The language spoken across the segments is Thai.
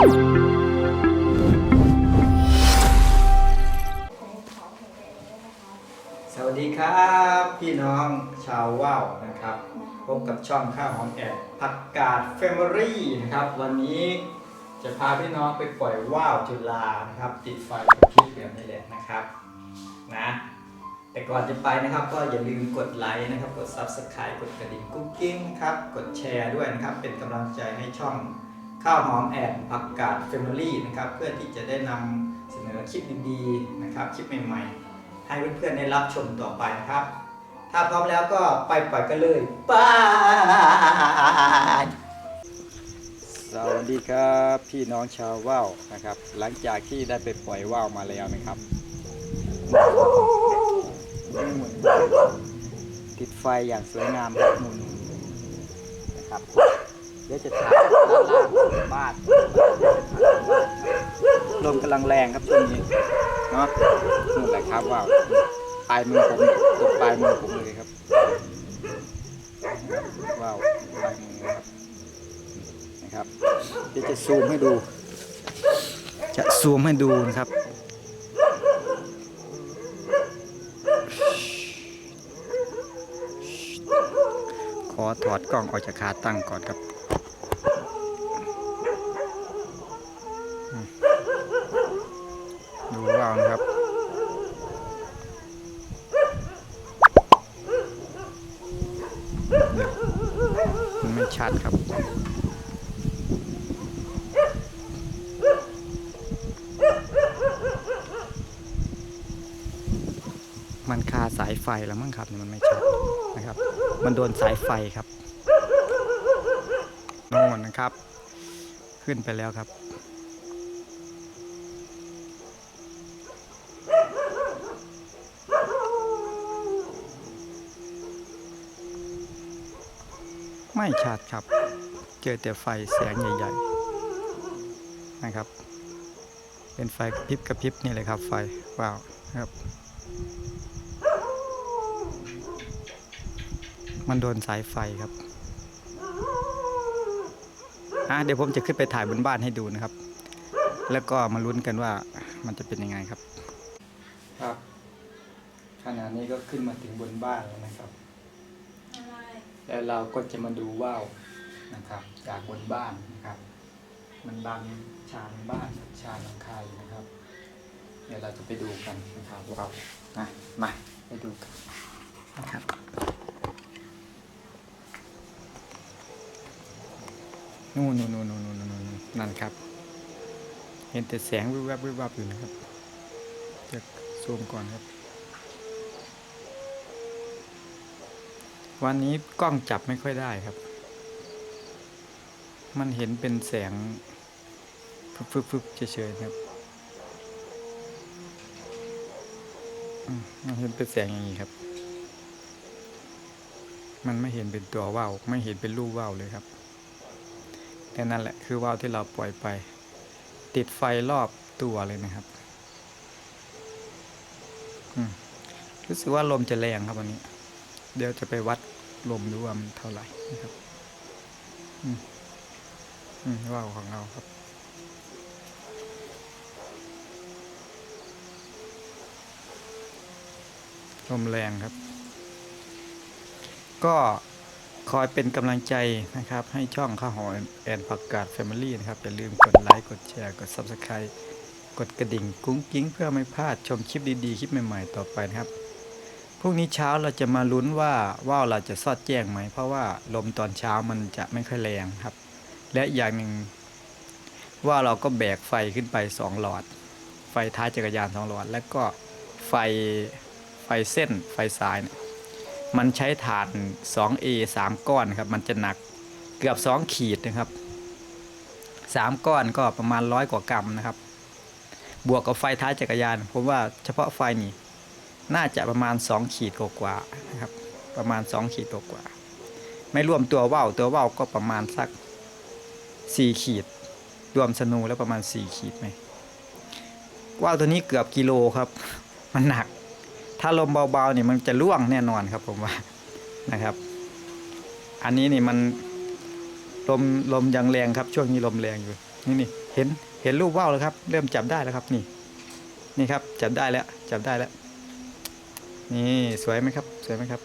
สวัสดีครับพี่น้องชาวว่าวนะครับ พบกับช่องข้าวหอมแอดผักกาดเฟมิลี่นะครับ วันนี้จะพาพี่น้องไปปล่อยว่าวจุฬานะครับ ติดไฟกระพริบแบบนี้แหละนะครับนะแต่ก่อนจะไปนะครับ ก็อย่าลืมกดไลค์นะครับ กด Subscribe กดกระดิ่งกุ๊กกิ้งครับ กดแชร์ด้วยนะครับ เป็นกำลังใจให้ช่อง ข้าวหอมแอดผักกาดเฟมิลี่นะครับเพื่อที่จะได้นำเสนอคลิปดีๆนะครับคลิปใหม่ๆ ให้เพื่อนๆได้รับชมต่อไปนะครับ ถ้าพร้อมแล้วก็ไปปล่อยกันเลยไปสวัสดีครับพี่น้องชาวว่าวนะครับ หลังจากที่ได้ไปปล่อยว่าวมาแล้วนะครับ ติดไฟอย่างสวยงามครับหมุนนะครับ ดี๋ยวจะถ่ายด้านล่างบ้านลมกำลังแรงครับช่วงนี้เนาะนู่นแหละครับว่าวปลายมือผมตกปลายมือผมเลยครับว้าวปลายมือครับนะครับเดี๋ยวจะซูมให้ดู จะซูมให้ดูนะครับขอถอดกล้องออกจากขาตั้งก่อนครับ มันชัดครับ มันคาสายไฟแล้วมั้งครับเนี่ยมันไม่ชัดนะครับ มันโดนสายไฟครับโน่นนะครับ ขึ้นไปแล้วครับ ไม่ชัดครับ เจอแต่ไฟแสงใหญ่ๆนะครับ เป็นไฟกระพริบกระพริบนี่เลยครับไฟว้าวครับ มันโดนสายไฟครับอะเดี๋ยวผมจะขึ้นไปถ่ายบนบ้านให้ดูนะครับ แล้วก็มาลุ้นกันว่ามันจะเป็นยังไงครับ ครับขณะนี้ก็ขึ้นมาถึงบนบ้านแล้วนะครับ แล้วเราก็จะมาดูว่าวนะครับ จากบนบ้านนะครับ มันบังชานบ้านชานหลังคาอยู่นะครับ เดี๋ยวเราจะไปดูกันนะครับว่าวนะมาไปดูกันนะครับนู่นนู่นนู่นนู่นนู่นนู่นนั่นครับ เห็นแต่แสงวิบวับวิบวับอยู่นะครับจะซูมก่อนครับ วันนี้กล้องจับไม่ค่อยได้ครับ มันเห็นเป็นแสงฟึบฟึบเฉยๆครับมันเห็นเป็นแสงอย่างนี้ครับ มันไม่เห็นเป็นตัวว่าวไม่เห็นเป็นรูปว่าวเลยครับแต่นั่นแหละคือว่าวที่เราปล่อยไป ติดไฟรอบตัวเลยนะครับรู้สึกว่าลมจะแรงครับวันนี้ เดี๋ยวจะไปวัดลมดูว่ามันเท่าไหร่นะครับ อืมอืมว่าวของเราครับลมแรงครับ ก็คอยเป็นกำลังใจนะครับ ให้ช่องข้าวหอมแอนผักกาดแฟมิลี่นะครับ อย่าลืมกดไลค์ กดแชร์ กด Subscribe กดกระดิ่งกุ้งกิ้งเพื่อไม่พลาดชมคลิปดีๆ คลิปใหม่ๆ ต่อไปนะครับ พรุ่งนี้เช้าเราจะมาลุ้นว่าว่าวเราจะซอดแจ้งไหม เพราะว่าลมตอนเช้ามันจะไม่ค่อยแรงครับ และอย่างหนึ่งว่าเราก็แบกไฟขึ้นไปสองหลอด ไฟท้ายจักรยานสองหลอด แล้วก็ไฟไฟเส้นไฟสายเนี่ยมันใช้ถ่าน 2A 3 ก้อนครับ มันจะหนักเกือบ 2 ขีดนะครับ 3 ก้อนก็ประมาณร้อยกว่ากรัมนะครับ บวกกับไฟท้ายจักรยาน ผมว่าเฉพาะไฟนี่ น่าจะประมาณ 2 ขีดกว่านะครับ ประมาณ 2 ขีดกว่า ไม่รวมตัวว่าวตัวว่าวก็ประมาณสัก 4 ขีด รวมสนูแล้วประมาณ 4 ขีดไหมว่าวตัวนี้เกือบกิโลครับ มันหนัก ถ้าลมเบาๆเนี่ยมันจะล่วงแน่นอนครับผมว่านะครับ อันนี้นี่มันลมลมยังแรงครับ ช่วงนี้ลมแรงอยู่นี่นี่เห็นเห็นรูปว่าวแล้วครับ เริ่มจับได้แล้วครับนี่ นี่ครับจับได้แล้วจับได้แล้ว นี่สวยไหมครับ สวยไหมครับ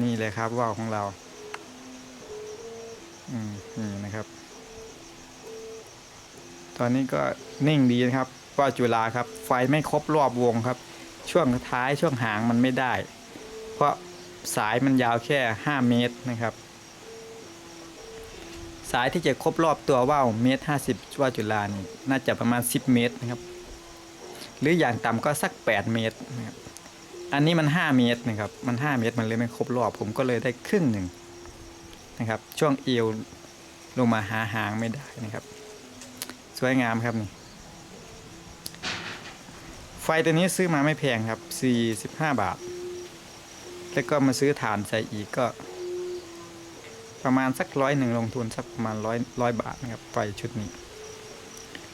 นี่เลยครับว่าวของเรา อืมนี่นะครับ ตอนนี้ก็นิ่งดีนะครับว่าจุฬาครับ ไฟไม่ครบรอบวงครับ ช่วงท้ายช่วงหางมันไม่ได้ เพราะสายมันยาวแค่ 5 เมตรนะครับ สายที่จะครบรอบตัวว่าวเมตรห้าสิบว่าจุฬานี่น่าจะประมาณ 10 เมตรนะครับ หรืออย่างต่ำก็สัก 8 เมตรนะครับ อันนี้มัน 5 เมตรนะครับ มัน 5 เมตรมันเลยไม่ครบรอบ ผมก็เลยได้ครึ่งหนึ่งนะครับ ช่วงเอวลงมาหาหางไม่ได้นะครับ สวยงามครับนี่ ไฟตัวนี้ซื้อมาไม่แพงครับ 45 บาท แล้วก็มาซื้อฐานใส่อีกก็ ประมาณสักร้อยหนึ่งลงทุนสักประมาณร้อยร้อยบาทนะครับ ไฟชุดนี้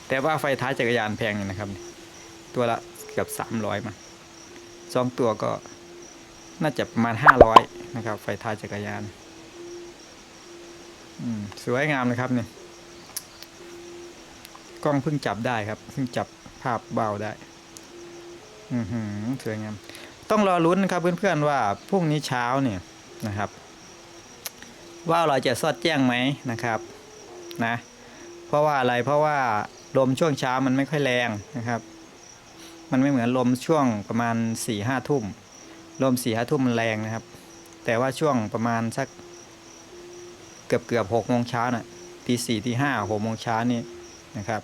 แต่ว่าไฟท้ายจักรยานแพงอยู่นะครับ ตัวละเกือบสามร้อยมา สองตัวก็น่าจะประมาณห้าร้อยนะครับ ไฟท้ายจักรยานสวยงามเลยครับเนี่ยกล้องเพิ่งจับได้ครับเพิ่งจับภาพเบาได้ อือหือสวยงาม ต้องรอลุ้นนะครับเพื่อนๆว่าพรุ่งนี้เช้าเนี่ยนะครับ ว่าเราจะสอดแจ้งไหมนะครับนะ เพราะว่าอะไรเพราะว่าลมช่วงเช้ามันไม่ค่อยแรงนะครับ มันไม่เหมือนลมช่วงประมาณ4ี่ห้าทุ่ม ลมสี่ห้าทุ่มมันแรงนะครับ แต่ว่าช่วงประมาณสักเกือบเกือบหกโมงเช้าน่ะตีสี่ตีห้าหกโมงเช้านี่นะครับ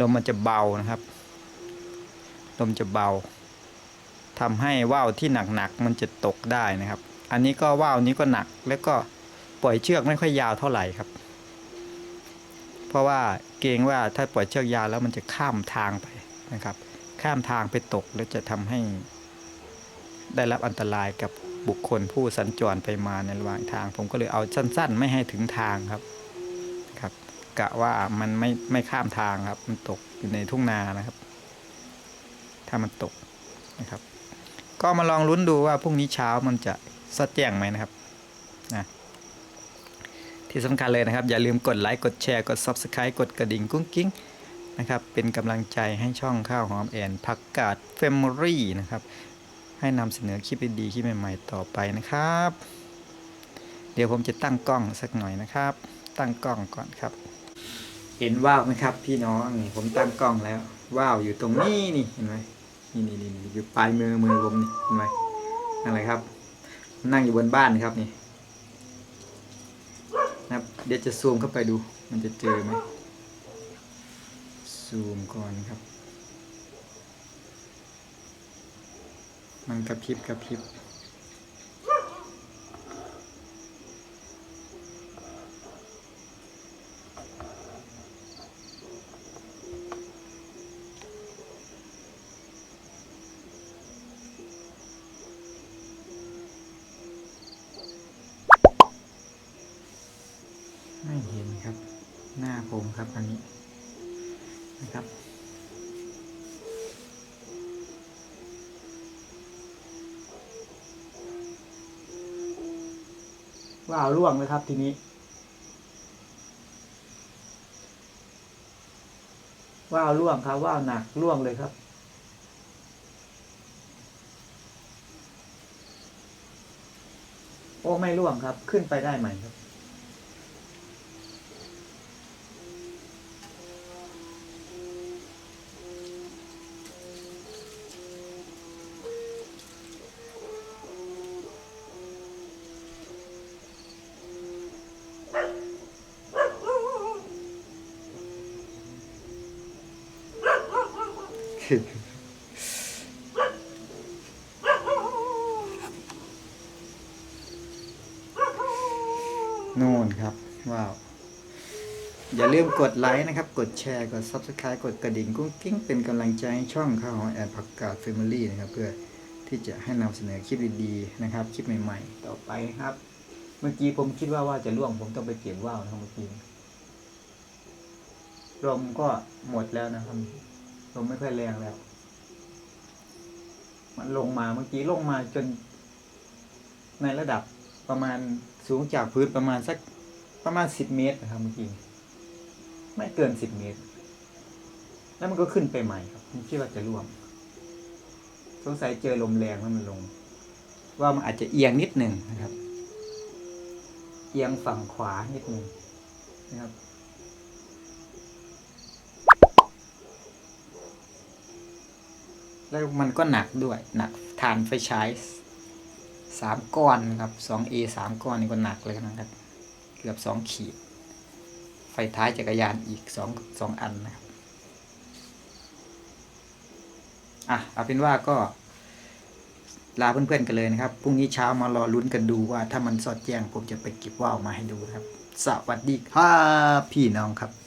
ลมมันจะเบานะครับ ลมจะเบาทำให้ว่าวที่หนักๆมันจะตกได้นะครับ อันนี้ก็ว่าวนี้ก็หนักแล้วก็ปล่อยเชือกไม่ค่อยยาวเท่าไหร่ครับ เพราะว่าเกรงว่าถ้าปล่อยเชือกยาวแล้วมันจะข้ามทางไปนะครับ ข้ามทางไปตก แล้วจะทำให้ได้รับอันตรายกับบุคคลผู้สัญจรไปมาในระหว่างทาง ผมก็เลยเอาสั้น ๆ ไม่ให้ถึงทางครับครับ กะว่ามันไม่ไม่ข้ามทางครับ มันตกอยู่ในทุ่งนานะครับ ถ้ามันตกนะครับ ก็มาลองลุ้นดูว่าพรุ่งนี้เช้ามันจะสดแจ้งไหมนะครับนะที่สำคัญเลยนะครับ อย่าลืมกดไลค์กดแชร์กด Subscribe กดกระดิ่งกุ้งกิ้ง นะครับ เป็นกำลังใจให้ช่องข้าวหอมแอนผักกาดเฟมรี่นะครับ ให้นำเสนอคลิปดีๆคลิปใหม่ๆต่อไปนะครับ เดี๋ยวผมจะตั้งกล้องสักหน่อยนะครับ ตั้งกล้องก่อนครับ เห็นว่าวไหมครับ พี่น้องนี่ผมตั้งกล้องแล้วว่าวอยู่ตรงนี้นี่เห็นไหมนี่นี่นี่อยู่ปลายมือมือผมนี่เห็นไหมนั่นแหละครับ นั่งอยู่บนบ้านครับนี่นะครับเดี๋ยวจะซูมเข้าไปดู มันจะเจอไหม ซูมก่อนครับ มันกระพริบกระพริบไม่เห็นครับ หน้าผมครับอันนี้ นะครับ ว่าวล่วงเลยครับทีนี้ ว่าวล่วงครับ ว่าวหนักล่วงเลยครับโอ้ไม่ล่วงครับ ขึ้นไปได้ไหมครับ นู่นครับ ว้าว อย่าลืมกดไลค์นะครับ กดแชร์ กด Subscribe กดกระดิ่งกุ้งกิ้งเป็นกำลังใจให้ช่องข้าวหอมแอนผักกาด Family นะครับ เพื่อที่จะให้นำเสนอคลิปดีๆนะครับ คลิปใหม่ๆ ต่อไปครับ เมื่อกี้ผมคิดว่าว่าจะล่วงผมต้องไปเก็บว่าวนะครับเมื่อกี้ลมก็หมดแล้วนะครับ ลมไม่ค่อยแรงแล้ว มันลงมาเมื่อกี้ลงมาจน ในระดับประมาณสูงจากพื้นประมาณสักประมาณสิบเมตรนะครับเมื่อกี้ไม่เกินสิบเมตร แล้วมันก็ขึ้นไปใหม่ครับผมคิดว่าจะร่วงสงสัยเจอลมแรงแล้วมันลง ว่ามันอาจจะเอียงนิดหนึ่งนะครับ เอียงฝั่งขวานิดหนึ่งนะครับ แล้วมันก็หนักด้วยหนักฐานไฟฉายสามก้อนครับสองเอสามก้อนนี่ก็หนักเลยนะครับ เกือบสองขีด ไฟท้ายจักรยานอีกสองสองอันนะครับอะเอาเป็นว่าก็ลาเพื่อนๆกันเลยนะครับ พรุ่งนี้เช้ามารอลุ้นกันดูว่าถ้ามันสอดแจ้งผมจะไปเก็บว่าวมาให้ดูครับ สวัสดีครับพี่น้องครับ